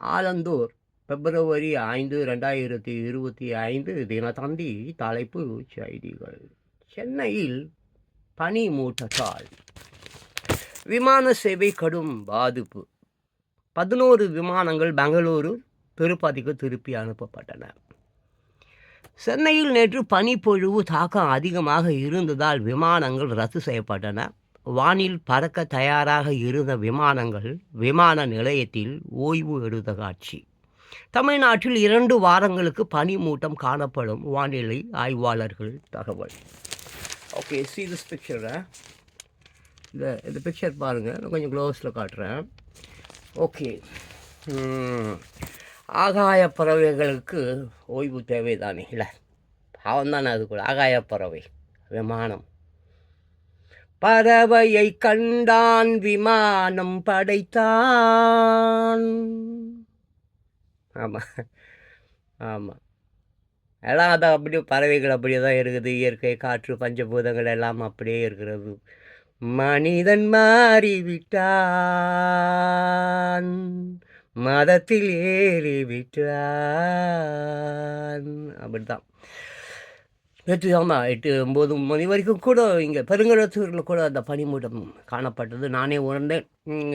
ஆலந்தூர் பிப்ரவரி ஐந்து ரெண்டாயிரத்தி இருபத்தி ஐந்து தினத்தந்தி தலைப்பு செய்திகள். சென்னையில் பனி மூட்டத்தால் விமான சேவை கடும் பாதிப்பு. பதினோரு விமானங்கள் பெங்களூரு திருப்பதிக்கு திருப்பி அனுப்பப்பட்டன. சென்னையில் நேற்று பனிப்பொழிவு தாக்கம் அதிகமாக இருந்ததால் விமானங்கள் ரத்து செய்யப்பட்டன. வானில் பறக்க தயாராக இருந்த விமானங்கள் விமான நிலையத்தில் ஓய்வு எடுத்த காட்சி. தமிழ்நாட்டில் இரண்டு வாரங்களுக்கு பனிமூட்டம் காணப்படும் வானிலை ஆய்வாளர்கள் தகவல். ஓகே சி திஸ் பிக்சர் இந்த இந்த பிக்சர் பாருங்கள் நான் கொஞ்சம் க்ளோஸில் காட்டுறேன். ஓகே ஆகாய பறவைகளுக்கு ஓய்வு தேவைதானே? இல்லை பாவம் தானே அது கூட. ஆகாய பறவை விமானம். பறவையை கண்டான் விமானம் படைத்தான். ஆமாம் ஆமாம் எல்லாம் அதான் அப்படியே பறவைகள் அப்படியே தான் இருக்குது. இயற்கை காற்று பஞ்சபூதங்கள் எல்லாம் அப்படியே இருக்கிறது. மனிதன் மாறிவிட்டான். மதத்தில் ஏறிவிட்டான். அப்படித்தான். நேற்று ஆமாம் எட்டு ஒம்பது மணி வரைக்கும் கூட இங்கே பெருங்கடத்தூரில் கூட அந்த பனிமூட்டம் காணப்பட்டது. நானே உணர்ந்தேன்.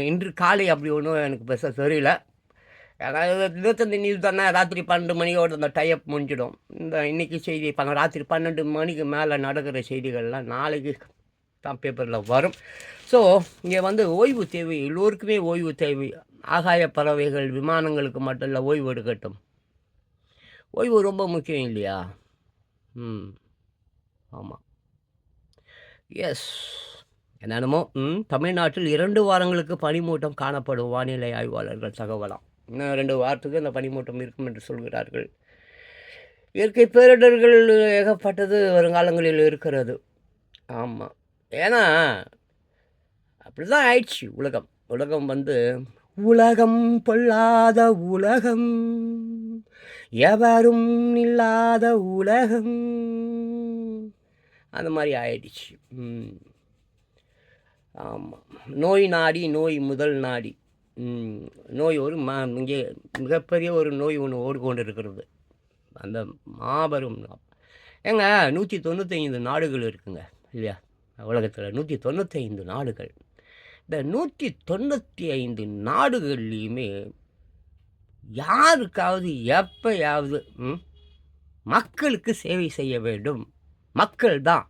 இன்று காலை அப்படி ஒன்றும் எனக்கு பெருசாக தெரியல. ஏன்னா இருபத்தஞ்சி நியூஸ் தானே ராத்திரி பன்னெண்டு மணியோட அந்த டைப் முடிஞ்சிடும். இந்த இன்றைக்கி செய்தி இப்போ ராத்திரி பன்னெண்டு மணிக்கு மேலே நடக்கிற செய்திகள்லாம் நாளைக்கு தான் பேப்பரில் வரும். ஸோ இங்கே வந்து ஓய்வு தேவை எல்லோருக்குமே ஓய்வு தேவை. ஆகாய பறவைகள் விமானங்களுக்கு மட்டும் இல்லை ஓய்வு எடுக்கட்டும். ஓய்வு ரொம்ப முக்கியம் இல்லையா? ம். ஆமாம் எஸ் என்னென்னமோ ம் தமிழ்நாட்டில் இரண்டு வாரங்களுக்கு பனிமூட்டம் காணப்படும் வானிலை ஆய்வாளர்கள் தகவலாம். இன்னும் ரெண்டு வாரத்துக்கு அந்த பனிமூட்டம் இருக்கும் என்று சொல்கிறார்கள். இயற்கை பேரிடர்கள் ஏகப்பட்டது வருங்காலங்களில் இருக்கிறது. ஆமாம் ஏன்னா அப்படி தான் ஆயிடுச்சு உலகம். உலகம் வந்து உலகம் பொல்லாத உலகம். எவரும் இல்லாத உலகம். அந்த மாதிரி ஆயிடுச்சு. ஆமாம் நோய் நாடி நோய் முதல் நாடி. நோய் ஒரு ம இங்கே மிகப்பெரிய ஒரு நோய் ஒன்று ஓடிக்கொண்டு இருக்கிறது அந்த மாபெரும் ஏங்க நூற்றி தொண்ணூத்தைந்து நாடுகள் இருக்குங்க இல்லையா? உலகத்தில் நூற்றி தொண்ணூத்தைந்து நாடுகள். இந்த நூற்றி தொண்ணூற்றி ஐந்து நாடுகள்லேயுமே யாருக்காவது எப்பயாவது மக்களுக்கு சேவை செய்ய வேண்டும். மக்கள் தான்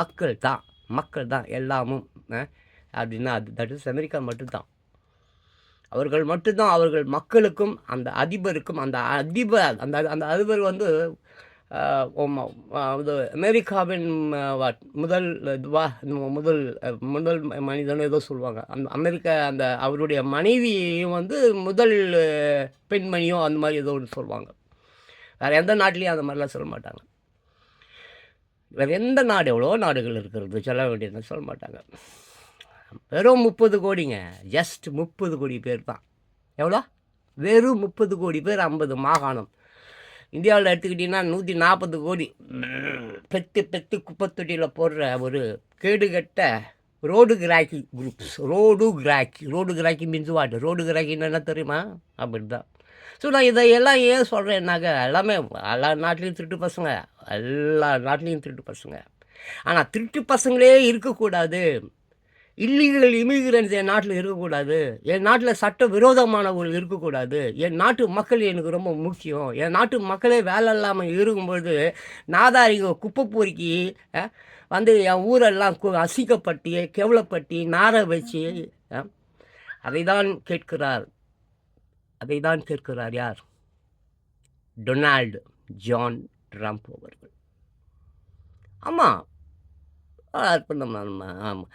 மக்கள் தான் மக்கள் தான் எல்லாமும் அப்படின்னா அது தட் இஸ் அமெரிக்கா மட்டும்தான். அவர்கள் மட்டும்தான் அவர்கள் மக்களுக்கும் அந்த அதிபருக்கும் அந்த அதிபர் அந்த அந்த அதிபர் வந்து அமெரிக்காவின் முதல் இதுவா முதல் முதல் மனிதன் ஏதோ சொல்லுவாங்க. அந்த அமெரிக்கா அந்த அவருடைய மனைவியும் வந்து முதல் பெண்மணியோ அந்த மாதிரி ஏதோ ஒன்று சொல்லுவாங்க. வேறு எந்த நாட்டிலையும் அந்த மாதிரிலாம் சொல்ல மாட்டாங்க. வேறு எந்த நாடு எவ்வளோ நாடுகள் இருக்கிறது சொல்ல வேண்டியதுன்னு சொல்ல மாட்டாங்க. வெறும் முப்பது கோடிங்க. ஜஸ்ட் முப்பது கோடி பேர் தான். எவ்வளோ? வெறும் முப்பது கோடி பேர் ஐம்பது மாகாணம். இந்தியாவில் எடுத்துக்கிட்டிங்கன்னா நூற்றி நாற்பது கோடி. பெத்து பெத்து குப்பத்தொட்டியில் போடுற ஒரு கேடுகட்ட ரோடு கிராக்கி குரூப்ஸ் ரோடு கிராக்கி. ரோடு கிராக்கி மீன்ஸ் வாட் ரோடு கிராக்கின்னு என்ன தெரியுமா? அப்படி தான் ஸோ நான் இதையெல்லாம் ஏன் சொல்கிறேன்னாக்க எல்லாமே எல்லா நாட்டிலையும் திருட்டு பசங்க எல்லா நாட்டிலையும் திருட்டு பசங்க. ஆனால் திருட்டு பசங்களே இருக்கக்கூடாது. இல்லீகல் இமிகிரன்ஸ் என் நாட்டில் இருக்கக்கூடாது. என் நாட்டில் சட்ட விரோதமானவர்கள் இருக்கக்கூடாது. என் நாட்டு மக்கள் எனக்கு ரொம்ப முக்கியம். என் நாட்டு மக்களே வேலை இல்லாமல் இருக்கும்பொழுது நாதாரிக குப்பை பொறுக்கி வந்து என் ஊரெல்லாம் கு- அசிங்கப்பட்டு நார வச்சு அதை தான் கேட்கிறார். அதை தான் கேட்கிறார் யார்? டொனால்டு ஜான் ட்ரம்ப் அவர்கள். ஆமாம் அற்புதம். ஆமாம்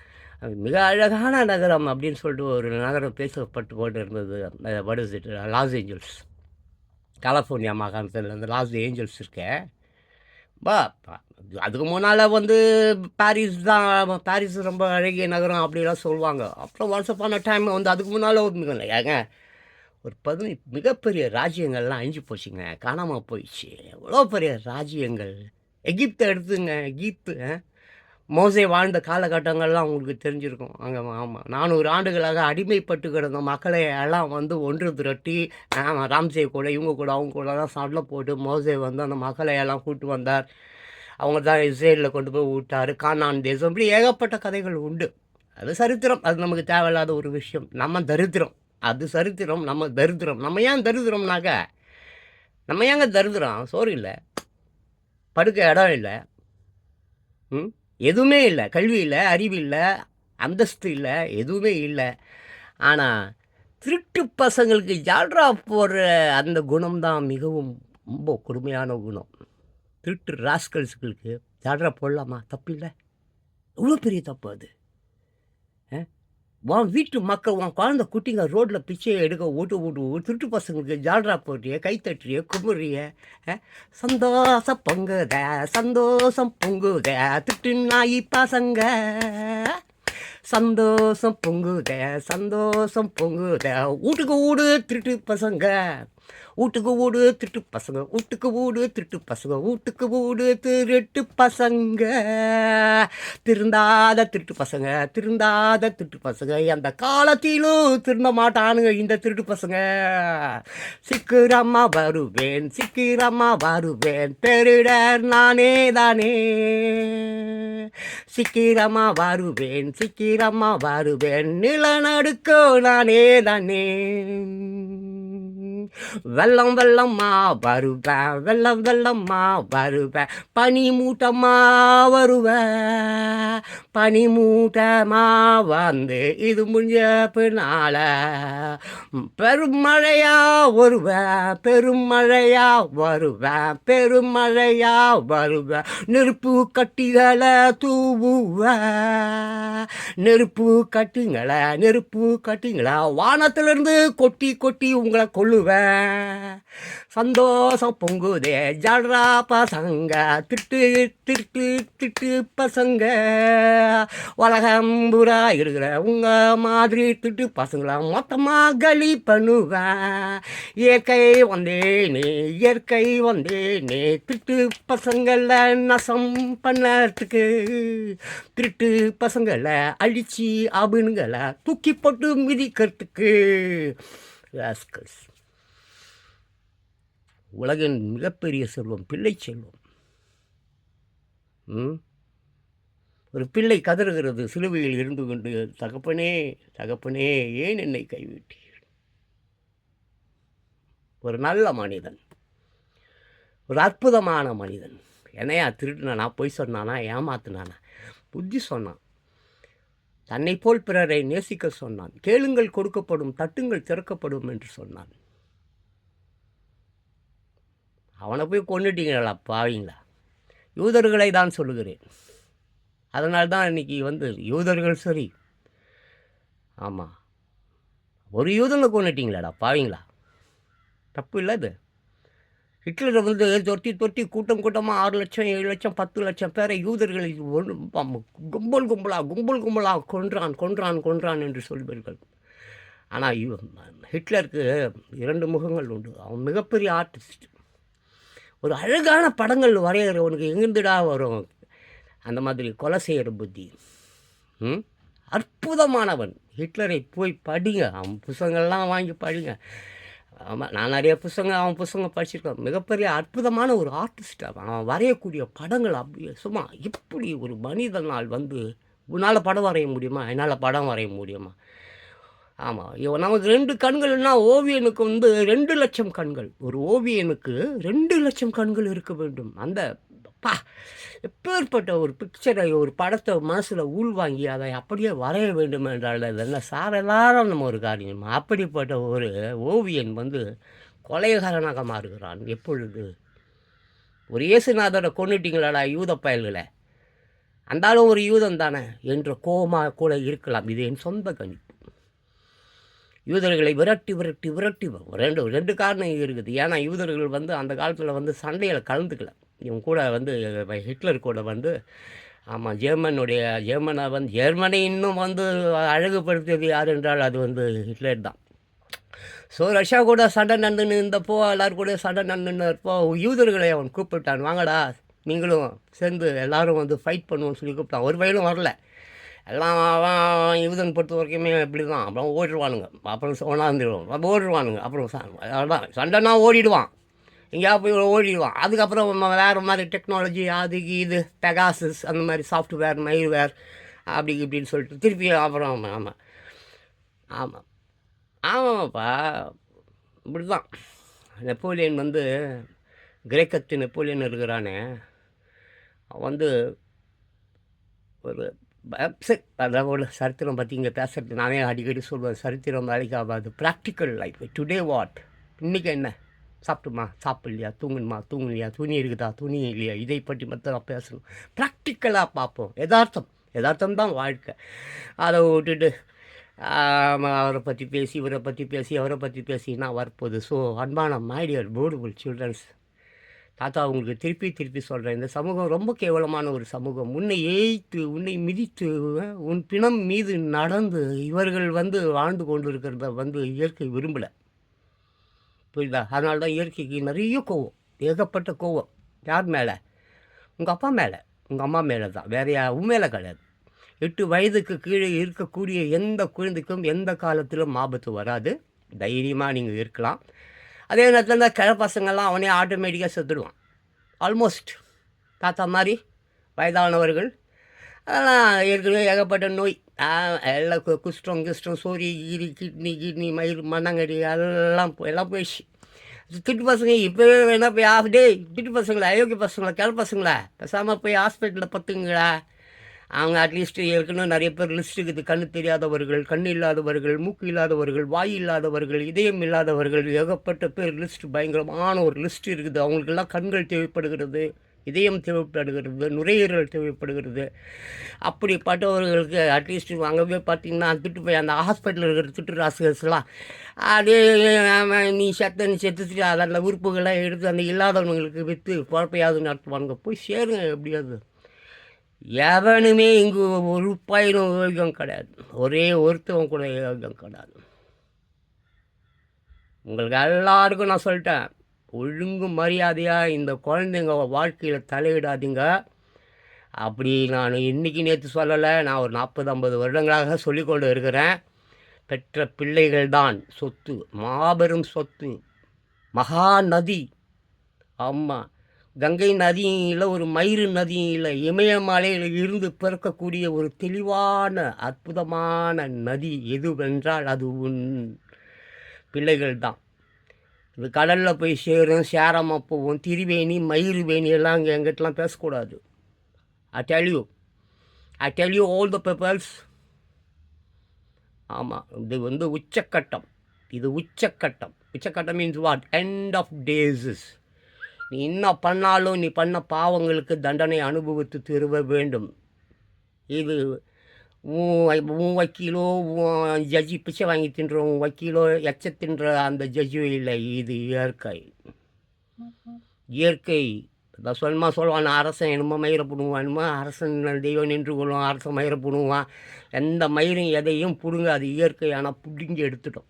மிக அழகான நகரம் அப்படின்னு சொல்லிட்டு ஒரு நகரம் பேசப்பட்டு கொண்டு இருந்தது what is it Los Angeles California மாகாணத்தில் அந்த லாஸ் ஏஞ்சல்ஸ் இருக்கேன் பா பா- அதுக்கு முன்னால் வந்து பாரிஸ் தான் பாரிஸ் ரொம்ப அழகிய நகரம் அப்படிலாம் சொல்லுவாங்க. அப்புறம் ஒன்ஸ் அப்பான டைம் வந்து அதுக்கு முன்னால் ஏங்க ஒரு பதினி மிகப்பெரிய ராஜ்யங்கள்லாம் அழிஞ்சு போச்சுங்க. காணாமல் போயிடுச்சு. எவ்வளோ பெரிய ராஜ்யங்கள்? எகிப்தை எடுத்துங்க எகிப்து மோசை மோசே வாழ்ந்த காலகட்டங்கள்லாம் உங்களுக்கு தெரிஞ்சிருக்கும். அங்கே ஆமாம் நானூறு ஆண்டுகளாக அடிமைப்பட்டு கிடந்த மக்களை எல்லாம் வந்து ஒன்று திரட்டி ஆமாம் ராம்சே கூட இவங்க கூட அவங்க கூடலாம் சண்டை போட்டு மோசே வந்து அந்த மக்களை எல்லாம் கூட்டு வந்தார். அவங்க தான் இஸ்ரேலில் கொண்டு போய் விட்டார் கானான் தேசம். இப்படி ஏகப்பட்ட கதைகள் உண்டு. அது சரித்திரம். அது நமக்கு தேவையில்லாத ஒரு விஷயம். நம்ம தரித்திரம். அது சரித்திரம் நம்ம தரித்திரம். நம்ம ஏன் தரித்திரம்னாக்க நம்ம ஏங்க தரித்திரம்? சோறு இல்லை. படுக்க இடம் இல்லை. ம்? எதுவுமே இல்லை. கல்வி இல்லை அறிவு இல்லை அந்தஸ்து இல்லை எதுவுமே இல்லை. ஆனால் திருட்டு பசங்களுக்கு ஜால்ரா போடுற அந்த குணம்தான் மிகவும் ரொம்ப கொடுமையான குணம். திருட்டு ராஸ்கல்ஸுகளுக்கு ஜால்ரா போடலாமா? தப்பு இல்லை. எவ்வளோ பெரிய தப்பு அது? உன் வீட்டு மக்கள் உன் குழந்த குட்டிங்க ரோட்டில் பிச்சையை எடுக்க ஓட்டு ஓட்டு திருட்டு பசங்களுக்கு ஜால்ரா போட்டிய கைத்தட்டிய குமுறிய சந்தோஷம் பொங்குத சந்தோஷம் பொங்குத திட்டு நாயி பசங்க. சந்தோஷம் பொங்குத சந்தோஷம் பொங்குத வீட்டுக்கு வீடு திருட்டு பசங்க. வீட்டுக்கு வீடு திருட்டு பசங்க. வீட்டுக்கு வீடு திருட்டு பசங்க. வீட்டுக்கு வீடு திருட்டு பசங்க. திருந்தாத திருட்டு பசங்க. திருந்தாத திருட்டு பசங்க. அந்த காலத்திலும் திருந்த மாட்டானுங்க இந்த திருட்டு பசங்க. சிக்கிரமா வருவேன் சிக்கிரமா வருவேன். பெருடர் நானே தானே. சீக்கிரமா வருவேன் சீக்கிரமா வருவேன். நிலநடுக்கோ நானே தானே. வெள்ளம் வெள்ளம்மா வருவேன் வெள்ளம் வெள்ளம்மா வருவேன் பனி மூட்டம்மா வருவேன் பனி மூட்டமா வந்து இது முடிஞ்ச பின்னால. பெருமழையா வருவேன் பெருமழையா வருவேன் பெருமழையா வருவேன் நெருப்பு கட்டிகளை தூவுவேன் நெருப்பு கட்டுங்களை நெருப்பு கட்டிங்களா. வானத்திலிருந்து கொட்டி கொட்டி உங்களை கொள்ளுவேன் சந்தோஷம் பொங்குதே. ஜல்ரா பசங்க. திட்டு திட்டு திட்டு பசங்க. உலகம் புறா இருக்கிற உங்க மாதிரி திட்டு பசங்களா மொத்தமாக கலி பண்ணுவேன் இயற்கை வந்தே நீ இயற்கை வந்தே நீ திட்டு பசங்களை நசம் பண்ணறதுக்கு திருட்டு பசங்களை அழிச்சு அபினுங்களை தூக்கி போட்டு மிதிக்கிறதுக்கு. ராஸ்கல்ஸ் உலகின் மிகப்பெரிய செல்வம் பிள்ளை செல்வம். ம்? ஒரு பிள்ளை கதறுகிறது சிலுவையில் இருந்து கொண்டு தகப்பனே தகப்பனே ஏன் என்னை கைவிட்டீர்? ஒரு நல்ல மனிதன். ஒரு அற்புதமான மனிதன். என்னையா திருடினானா பொய் சொன்னானா ஏமாத்தினானா? புத்தி சொன்னான். தன்னை போல் பிறரை நேசிக்க சொன்னான். கேளுங்கள் கொடுக்கப்படும் தட்டுங்கள் திறக்கப்படும் என்று சொன்னான். அவனை போய் கொண்டுட்டீங்களா பாவீங்களா? யூதர்களை தான் சொல்லுகிறேன். அதனால் தான் இன்னைக்கு வந்து யூதர்கள் சரி. ஆமாம் ஒரு யூதனை கொண்டுட்டீங்களாடா பாவீங்களா? தப்பு இல்லை அது. ஹிட்லரை வந்து தொட்டி தொட்டி கூட்டம் கூட்டமாக ஆறு லட்சம் ஏழு லட்சம் பத்து லட்சம் பேரை யூதர்களை ஒன்று கும்பல் கும்பலா கும்பல் கும்பலா கொன்றான் கொன்றான் கொன்றான் என்று சொல்வீர்கள். ஆனால் ஹிட்லருக்கு இரண்டு முகங்கள் உண்டு. அவன் மிகப்பெரிய ஆர்டிஸ்ட் ஒரு அழகான படங்கள் வரைகிறவனுக்கு எங்கிருந்துடா வரும்? அந்த மாதிரி கொலை செய்கிற புத்தி. ம்? அற்புதமானவன். ஹிட்லரை போய் படிங்க. அவன் புஸ்தங்கள்லாம் வாங்கி படிங்க. ஆமாம் நான் நிறைய புத்தகம் அவன் புத்தகம் படிச்சிருக்கேன். மிகப்பெரிய அற்புதமான ஒரு ஆர்டிஸ்ட் அவன். அவன் வரையக்கூடிய படங்கள் அப்படியே சும்மா இப்படி ஒரு மனிதனால் வந்து உன்னால் படம் வரைய முடியுமா? என்னால் படம் வரைய முடியுமா? ஆமாம் இவன் நமக்கு ரெண்டு கண்கள்னா ஓவியனுக்கு வந்து ரெண்டு லட்சம் கண்கள். ஒரு ஓவியனுக்கு ரெண்டு லட்சம் கண்கள் இருக்க வேண்டும். அந்த பா எப்பேற்பட்ட ஒரு பிக்சரை ஒரு படத்தை மனசில் உள்வாங்கி அதை அப்படியே வரைய வேண்டும் என்றால் அதெல்லாம் சாரலாரம் நம்ம ஒரு காரியம். அப்படிப்பட்ட ஒரு ஓவியன் வந்து கொலைகாரனாக மாறுகிறான் எப்பொழுது? ஒரு இயேசுநாதரை கொண்டுட்டீங்களாடா யூத பயல்களை? அந்தாலும் ஒரு யூதன் தானே? என்ற கோமா கூட இருக்கலாம். இது என் சொந்த கணிப்பு யூதர்களை விரட்டி விரட்டி விரட்டி. ரெண்டு ரெண்டு காரணம் இருக்குது. ஏன்னா யூதர்கள் வந்து அந்த காலத்தில் வந்து சண்டையில் கலந்துக்கல. இவங்க கூட வந்து ஹிட்லர் கூட வந்து ஆமாம் ஜெர்மனுடைய ஜெர்மனை வந்து ஜெர்மனை இன்னும் வந்து அழகுபடுத்தியது யார் என்றால் அது வந்து ஹிட்லர் தான். ஸோ ரஷ்யா கூட சண்டை நடந்துன்னு இருந்தப்போ எல்லோரும் கூட சண்டை நடந்துன்னு இருப்போ யூதர்களை அவன் கூப்பிட்டான். வாங்கடா நீங்களும் சேர்ந்து எல்லாரும் வந்து ஃபைட் பண்ணுவோம்னு சொல்லி கூப்பிட்டான். ஒரு வயலும் வரல. எல்லாம் அவன் பொறுத்த வரைக்குமே இப்படி தான் அப்புறம் ஓடிடுவானுங்க. அப்புறம் ஒன்றாந்துடுவோம் அப்போ ஓடிடுவானுங்க. அப்புறம் அதான் சண்டைனா ஓடிடுவான். எங்கேயாவது போய் ஓடிடுவான். அதுக்கப்புறம் ம- வேறு மாதிரி டெக்னாலஜி அது இது பெகாசஸ் அந்த மாதிரி சாஃப்ட்வேர் மைல்வேர் அப்படி இப்படின்னு சொல்லிட்டு திருப்பி அப்புறம் ஆமாம் ஆமாம் ஆமாம்ப்பா இப்படி தான் நெப்போலியன் வந்து கிரேக்கத்து நெப்போலியன் இருக்கிறானே. அவன் வந்து ஒரு சரி அதான் சரித்திரம் பற்றி இங்கே பேசுகிறது நானே அடிக்கடி சொல்வேன் சரித்திரம் வேலைக்கு ஆகாது ப்ராக்டிக்கல் லைஃப் டுடே வாட் இன்றைக்கி என்ன சாப்பிட்டுமா சாப்பிட்லையா தூங்கணுமா தூங்கலையா துணி இருக்குதா துணி இல்லையா இதை பற்றி மட்டும் நான் பேசணும் ப்ராக்டிக்கலாக பார்ப்போம் யதார்த்தம் யதார்த்தம் தான் வாழ்க்கை அதை விட்டுட்டு அவரை பற்றி பேசி இவரை பற்றி பேசி அவரை பற்றி பேசினா வரப்போகுது ஸோ அன்பான மைடியர் பியூட்டிஃபுல் சில்ட்ரன்ஸ் தாத்தா உங்களுக்கு திருப்பி திருப்பி சொல்கிறேன் இந்த சமூகம் ரொம்ப கேவலமான ஒரு சமூகம். உன்னை ஏய்த்து உன்னை மிதித்து உன் பிணம் மீது நடந்து இவர்கள் வந்து வாழ்ந்து கொண்டு இருக்கிறத வந்து இயற்கை விரும்பலை. புரியுதா? அதனால தான் இயற்கைக்கு நிறைய கோவம். ஏகப்பட்ட கோவம். யார் மேலே? உங்கள் அப்பா மேலே. உங்கள் அம்மா மேலே தான் வேற யாரும் மேலே கிடையாது. எட்டு வயதுக்கு கீழே இருக்கக்கூடிய எந்த குழந்தைக்கும் எந்த காலத்திலும் ஆபத்து வராது. தைரியமாக நீங்கள் இருக்கலாம். அதே நேரத்தில் இந்த கிழ பசங்கள்லாம் அவனே ஆட்டோமேட்டிக்காக செத்துடுவான். ஆல்மோஸ்ட் தாத்தா மாதிரி வயதானவர்கள். அதெல்லாம் ஏற்கனவே ஏகப்பட்ட நோய். எல்லாம் கு- குஷ்டம் கிஷ்டம் சோரி கீரி கிட்னி கிட்னி மயிர் மண்ணாங்கடி எல்லாம் எல்லாம் போயிடுச்சு. திட்டு பசங்க இப்போவே வேணா போய் ஆஃப் டே திட்டு பசங்களா அயோக்கிய பசங்களா கிள பசங்களா? பேசாமல் போய் ஹாஸ்பிட்டலில் பத்துங்களா அவங்க அட்லீஸ்ட் ஏற்கனவே நிறைய பேர் லிஸ்ட் இருக்குது. கண்ணு தெரியாதவர்கள் கண் இல்லாதவர்கள் மூக்கு இல்லாதவர்கள் வாய் இல்லாதவர்கள் இதயம் இல்லாதவர்கள் ஏகப்பட்ட பேர் லிஸ்ட் பயங்கரமான ஒரு லிஸ்ட் இருக்குது. அவங்களுக்கெல்லாம் கண்கள் தேவைப்படுகிறது இதயம் தேவைப்படுகிறது நுரையீரல் தேவைப்படுகிறது. அப்படிப்பட்டவர்களுக்கு அட்லீஸ்ட் அங்கே போய் பார்த்தீங்கன்னா திட்டு போய் அந்த ஹாஸ்பிட்டலில் இருக்கிற திட்டு ராசுகர்ஸ்லாம் அதே நீ செத்த நீ செத்துட்டு அதில் உறுப்புகள்லாம் எடுத்து அந்த இல்லாதவங்களுக்கு விற்று குழப்பையாவது நடத்துவானுங்க. போய் சேருங்க எப்படியாவது. எவனுமே இங்கு ஒரு பையனும் யோகம் கிடையாது. ஒரே ஒருத்தவன் கூட யோகம் கிடையாது. உங்களுக்கு எல்லாருக்கும் நான் சொல்லிட்டேன். ஒழுங்கு மரியாதையாக இந்த குழந்தைங்க வாழ்க்கையில் தலையிடாதீங்க. அப்படி நான் இன்னைக்கு நேற்று சொல்லலை நான் ஒரு நாற்பது ஐம்பது வருடங்களாக சொல்லிக்கொண்டு இருக்கிறேன். பெற்ற பிள்ளைகள் தான் சொத்து மாபெரும் சொத்து. மகா நதி. ஆமாம் கங்கை நதியில் ஒரு மயிறு நதியில் இமயமலையில் இருந்து பிறக்கக்கூடிய ஒரு தெளிவான அற்புதமான நதி எதுவென்றால் அது உன் பிள்ளைகள் தான். இது கடலில் போய் சேரும் சேரமாக போவோம் திரிவேணி மயிறு வேணி எல்லாம் அங்கே எங்கிட்டலாம் பேசக்கூடாது. I tell you I tell you all the peoples ஆமாம் இது வந்து உச்சக்கட்டம். இது உச்சக்கட்டம். உச்சக்கட்டம் means what end of days நீ என்ன பண்ணாலும் நீ பண்ண பாவங்களுக்கு தண்டனை அனுபவித்து திரும்ப வேண்டும். இது உன் உன் வக்கீலோ உன் ஜட்ஜி பிச்சை வாங்கி தின்ற உன் வக்கீலோ எச்ச தின்ற அந்த ஜட்ஜு இல்லை இது இயற்கை. இயற்கை. நான் சொல்லுமா சொல்லுவான் அரசன் என்னமோ மயிரை பிடுங்குவான்மா என்னமோ அரசன் தெய்வம் நின்று கொள்ளும் அரசன் மயிரை பிடுங்குவான். எந்த மயிரும் எதையும் பிடுங்க அது இயற்கையான ஆனால் பிடுங்கி எடுத்துட்டோம்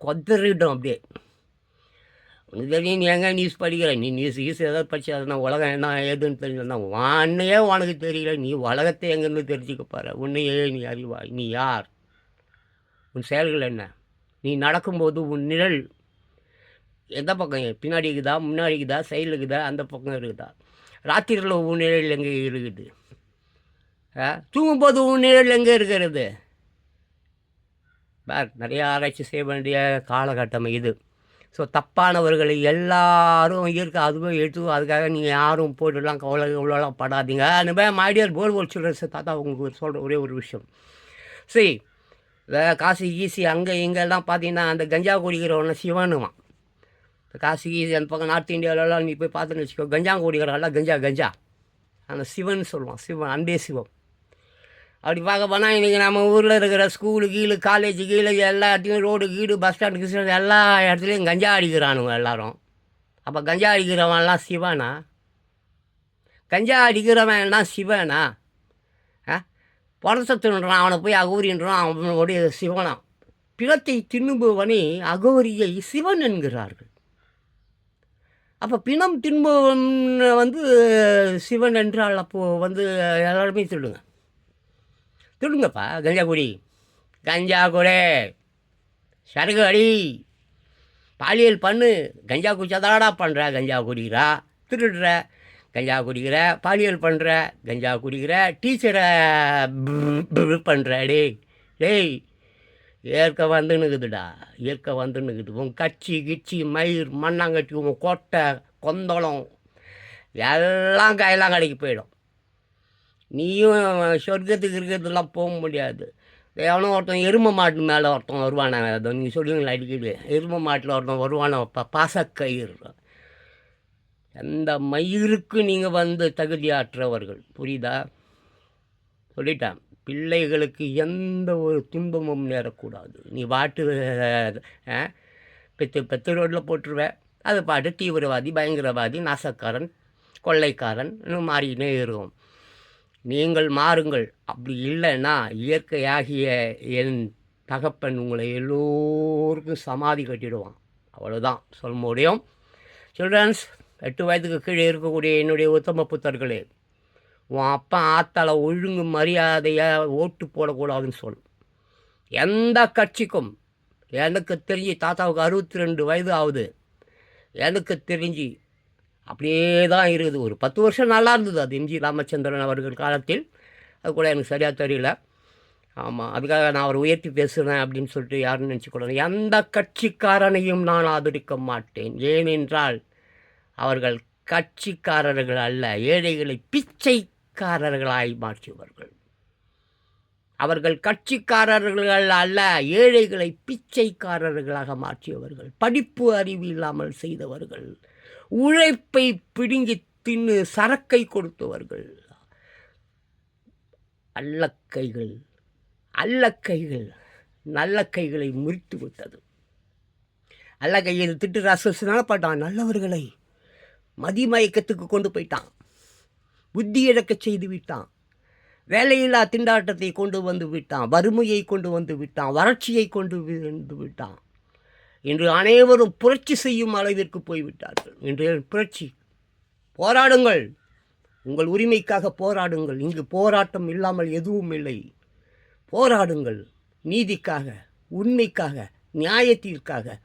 கொதறிடும் அப்படியே. உனக்கு தெரியும் நீ எங்கே நியூஸ் படிக்கிற? நீ நியூஸ் கீஸ் ஏதாவது படிச்சு அதனால் உலகம் என்ன ஏதுன்னு தெரியலன்னா உன்னையே உனக்கு தெரியல. நீ உலகத்தை எங்கேருந்து தெரிஞ்சுக்க பாரு உன்னையே நீ அறிவா நீ யார்? உன் செயல்கள் என்ன? நீ நடக்கும்போது உன் நிழல் எந்த பக்கம்? பின்னாடி இருக்குதா? முன்னாடி இருக்குதா? சைடில் இருக்குதா? அந்த பக்கம் இருக்குதா? ராத்திரியில் உன் நிழல் எங்கே இருக்குது? தூங்கும்போது உன் நிழல் எங்கே இருக்கிறது? பார் நிறையா ஆராய்ச்சி செய்ய வேண்டிய காலகட்டம் இது. ஸோ தப்பானவர்களை எல்லாரும் இயற்கை அதுவே எடுத்து அதுக்காக நீங்கள் யாரும் போட்டுலாம் கவலை இவ்வளோலாம் படாதீங்க. அந்த மாதிரி மைடியர் போர் போல் சில்ட்ரன்ஸ் தாத்தா உங்களுக்கு சொல்கிற ஒரே ஒரு விஷயம். சரி வே காசு ஈசி அங்கே இங்கெல்லாம் பார்த்தீங்கன்னா அந்த கஞ்சா குடிக்கிறவன சிவனுவான் இந்த காசு ஈசி அந்த பக்கம் நார்த் இந்தியாவிலலாம் நீ போய் பார்த்துன்னு வச்சுக்கோ கஞ்சா குடிக்கிறவெல்லாம் கஞ்சா கஞ்சா. அந்த சிவன் சொல்லுவான் சிவன் அன்பே சிவம். அப்படி பார்க்க போனால் இன்றைக்கி நம்ம ஊரில் இருக்கிற ஸ்கூலு கீழு காலேஜு கீழே எல்லாத்தையும் ரோடு கீடு பஸ் ஸ்டாண்டு கிஸ்டாண்டு எல்லா இடத்துலையும் கஞ்சா அடிக்கிறானுங்க எல்லாரும். அப்போ கஞ்சா அடிக்கிறவன்லாம் சிவனா? கஞ்சா அடிக்கிறவன் எல்லாம் சிவனா? ஆ? பணத்தை தின்றான் அவனை போய் அகோரின்றான் அவனுடைய சிவனா பிணத்தை தின்னுபவனை அகோரியை சிவன் என்கிறார்கள். அப்போ பிணம் தின்பவன் வந்து சிவன் என்றால் அப்போது வந்து எல்லாருமே சொல்லுங்கள் திருடுங்கப்பா கஞ்சா குடி கஞ்சா குடி சரகு அடி பாலியல் பண்ணு. கஞ்சா குடிச்சாதாடா பண்ணுற கஞ்சா குடிக்கிறா திருடுற கஞ்சா குடிக்கிற பாலியல் பண்ணுற கஞ்சா குடிக்கிற டீச்சரை பண்ணுற டேய் டேய் இயற்கை வந்துன்னுக்குதுடா இயற்கை வந்துன்னுக்குது உன் கச்சி கிச்சி மயிர் மண்ணாங்கட்டி உன் கொட்டை கொந்தளம் எல்லாம் கையெல்லாம் கடைக்கு போயிடும். நீயும் சொர்க்கத்துக்கு இருக்கிறதுலாம் போக முடியாது. எவனோ ஒருத்தன் எரும மாட்டு மேலே ஒருத்தன் வருவானே அதை நீங்கள் சொல்லுவீங்களா அடிக்கடி? எரும மாட்டில் ஒருத்தன் வருவானே ப பாசக்கயிறு. எந்த மயிருக்கு நீங்கள் வந்து தகுதியாற்றவர்கள் புரியுதா? சொல்லிட்டான். பிள்ளைகளுக்கு எந்த ஒரு துன்பமும் நேரக்கூடாது. நீ பாட்டு பெத்து பெத்து ரோட்டில் போட்டுருவ. அது பாட்டு தீவிரவாதி பயங்கரவாதி நாசக்காரன் கொள்ளைக்காரன் இன்னும் மாறிக்கினே இருக்கும். நீங்கள் மாறுங்கள். அப்படி இல்லைன்னா இயற்கையாகிய என் தகப்பன் உங்களை எல்லோருக்கும் சமாதி கட்டிடுவான். அவ்வளோதான் சொல்ல முடியும்? சில்ட்ரன்ஸ் எட்டு வயதுக்கு கீழே இருக்கக்கூடிய என்னுடைய உத்தம புத்தர்களே உன் அப்பா ஆத்தால ஒழுங்கு மரியாதையாக ஓட்டு போடக்கூடாதுன்னு சொல். எந்த கட்சிக்கும் எனக்கு தெரிஞ்சு தாத்தாவுக்கு அறுபத்தி ரெண்டு வயது ஆகுது. எனக்கு தெரிஞ்சு அப்படியே தான் இருக்குது ஒரு பத்து வருஷம் நல்லா இருந்தது அது எம்ஜி ராமச்சந்திரன் அவர்கள் காலத்தில். அது கூட எனக்கு சரியாக தெரியல. ஆமாம் அதுக்காக நான் அவர் உயர்த்தி பேசுகிறேன் அப்படின்னு சொல்லிட்டு யாரும் நினச்சிக்கூடாது எந்த கட்சிக்காரனையும் நான் ஆதரிக்க மாட்டேன். ஏனென்றால் அவர்கள் கட்சிக்காரர்கள் அல்ல ஏழைகளை பிச்சைக்காரர்களாய் மாற்றியவர்கள். அவர்கள் கட்சிக்காரர்கள் அல்ல ஏழைகளை பிச்சைக்காரர்களாக மாற்றியவர்கள். படிப்பு அறிவு இல்லாமல் செய்தவர்கள். உழைப்பை பிடுங்கி தின்னு சரக்கை கொடுத்தவர்கள். அல்லக்கைகள் அல்லக்கைகள் நல்ல கைகளை முறித்து விட்டது. அல்ல கையில் திட்டு ரசனால பாட்டான் நல்லவர்களை. மதிமயக்கத்துக்கு கொண்டு போயிட்டான். புத்தி இழக்கச் செய்து விட்டான். வேலையில்லா திண்டாட்டத்தை கொண்டு வந்து விட்டான். வறுமையை கொண்டு வந்து விட்டான். வறட்சியை கொண்டு வந்து விட்டான். இன்று அனைவரும் புரட்சி செய்யும் அளவிற்கு போய்விட்டார்கள். இன்று புரட்சி. போராடுங்கள். உங்கள் உரிமைக்காக போராடுங்கள். இங்கு போராட்டம் இல்லாமல் எதுவும் இல்லை. போராடுங்கள். நீதிக்காக உண்மைக்காக நியாயத்திற்காக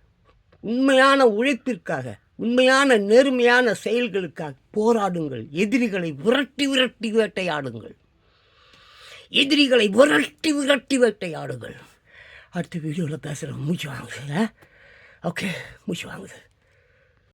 உண்மையான உழைப்பிற்காக உண்மையான நேர்மையான செயல்களுக்காக போராடுங்கள். எதிரிகளை விரட்டி விரட்டி வேட்டையாடுங்கள். எதிரிகளை விரட்டி விரட்டி வேட்டையாடுங்கள். அடுத்த வீடியோவில் பேசுகிறேன் மூச்சு வாங்குது ஓகே மூச்சு வாங்குது